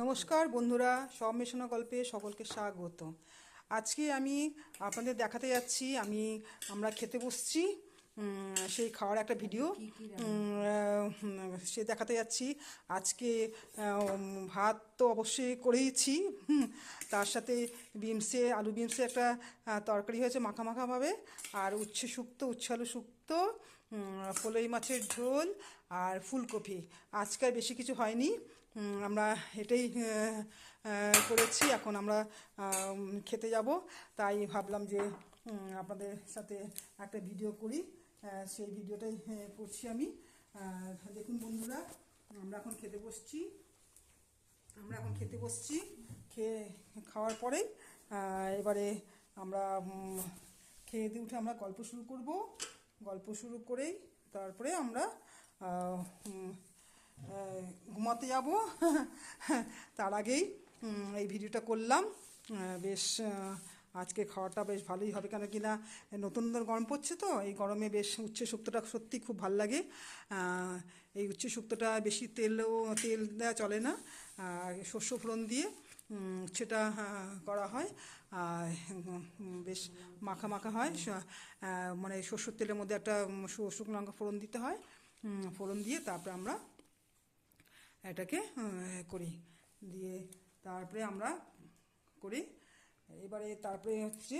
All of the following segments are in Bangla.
নমস্কার বন্ধুরা সব মেশানো গল্পে সকলকে স্বাগত। আজকে আমি আপনাদের দেখাতে যাচ্ছি আমি আমরা খেতে বসছি সেই খাওয়ার একটা ভিডিও। সে দেখাতে যাচ্ছি। আজকে ভাত তো অবশ্যই করেইছি তার সাথে বিমসে আলু বিমসে একটা তরকারি হয়েছে মাখা মাখাভাবে আর উচ্ছে শুক্তো উচ্ছে আলু শুক্তো পলই মাছের ঝোল আর ফুলকপি। আজকে আর বেশি কিছু হয়নি। আমরা এটাই করেছি। এখন আমরা খেতে যাব। তাই ভাবলাম যে আপনাদের সাথে একটা ভিডিও করি। সেই ভিডিওটাই করছি আমি। দেখুন বন্ধুরা, আমরা এখন খেতে বসছি। আমরা এখন খেতে বসছি। খেয়ে, খাওয়ার পরে এবারে আমরা খেয়ে দিয়ে উঠে আমরা গল্প শুরু করব। গল্প শুরু করেই তারপরে আমরা ঘুমাতে যাব। তার আগেই এই ভিডিওটা করলাম। বেশ আজকে খাওয়াটা বেশ ভালোই হবে কেন কি না, নতুন নতুন গরম পড়ছে তো, এই গরমে বেশ উচ্ছে শুক্তোটা সত্যি খুব ভালো লাগে। এই উচ্ছে শুক্তোটা বেশি তেলও, তেল দেওয়া চলে না। শস্য ফোড়ন দিয়ে সেটা করা হয়। আর বেশ মাখা মাখা হয়। মানে শস্যর তেলের মধ্যে একটা শুকনো লঙ্কা ফোড়ন দিতে হয়। ফোড়ন দিয়ে তারপরে আমরা এটাকে করি। দিয়ে তারপরে আমরা করি। এবারে তারপরে হচ্ছে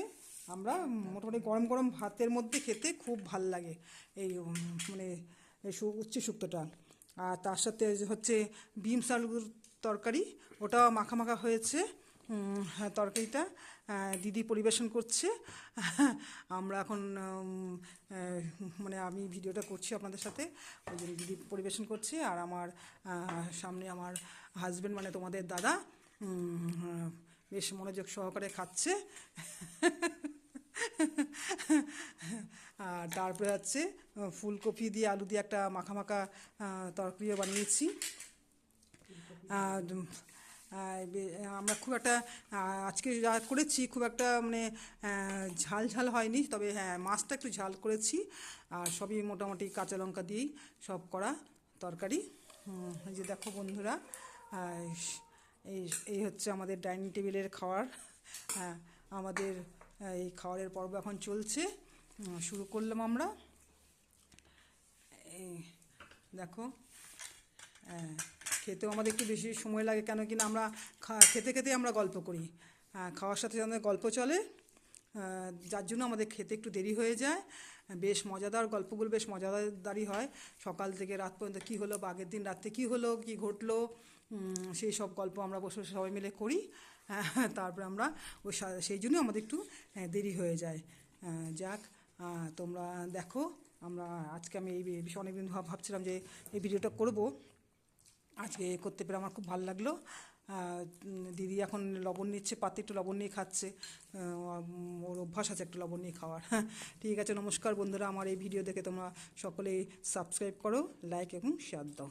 আমরা মোটামুটি গরম গরম ভাতের মধ্যে খেতে খুব ভালো লাগে এই মানে উচ্ছে শুক্তোটা। আর তার সাথে হচ্ছে বিমস আলুর তরকারি ওটা মাখা হয়েছে। হ্যাঁ, তরকারিটা দিদি পরিবেশন করছে। আমরা এখন মানে আমি ভিডিওটা করছি আপনাদের সাথে। ওই জন্য দিদি পরিবেশন করছে। আর আমার সামনে আমার হাজব্যান্ড মানে তোমাদের দাদা বেশ মনোযোগ সহকারে খাচ্ছে। আর তারপরে হচ্ছে ফুলকপি দিয়ে আলু দিয়ে একটা মাখা মাখা তরকারিও বানিয়েছি। আমরা খুব একটা আজকে যা করেছি খুব একটা মানে ঝাল ঝাল হয়নি, তবে হ্যাঁ মাছটা একটু ঝাল করেছি, আর সবই মোটামুটি কাঁচা লঙ্কা দিয়েই সব করা তরকারি। এই যে দেখো বন্ধুরা এই এই হচ্ছে আমাদের ডাইনিং টেবিলের খাওয়ার হ্যাঁ আমাদের এই খাওয়ারের পর্ব এখন চলছে। শুরু করলাম আমরা। এই দেখো খেতেও আমাদের একটু বেশি সময় লাগে কেন কিনা আমরা খেতে খেতে আমরা গল্প করি। খাওয়ার সাথে আমাদের গল্প চলে। যার জন্য আমাদের খেতে একটু দেরি হয়ে যায়। বেশ মজাদার গল্পগুলো বেশ মজাদারই হয়। সকাল থেকে রাত পর্যন্ত কী হলো বা আগের দিন রাত্রে কী হলো, কী ঘটলো সেই সব গল্প আমরা বসে সবাই মিলে করি। তারপরে আমরা ওই সেই জন্য আমাদের একটু দেরি হয়ে যায়। যাক তোমরা দেখো, আমরা আজকে আমি এই বিষয়ে অনেকদিন ভাবছিলাম যে এই ভিডিওটা করব। আজকে এ করতে পেরে আমার খুব ভালো লাগল। দিদি এখন লবণ নিচ্ছে, পাতে একটু লবণ নিয়ে খাচ্ছে। ওর অভ্যাস আছে একটু লবণ নিয়ে খাওয়ার। হ্যাঁ ঠিক আছে, নমস্কার বন্ধুরা। আমার এই ভিডিও দেখে তোমরা সকলেই সাবস্ক্রাইব করো লাইক এবং শেয়ার দাও।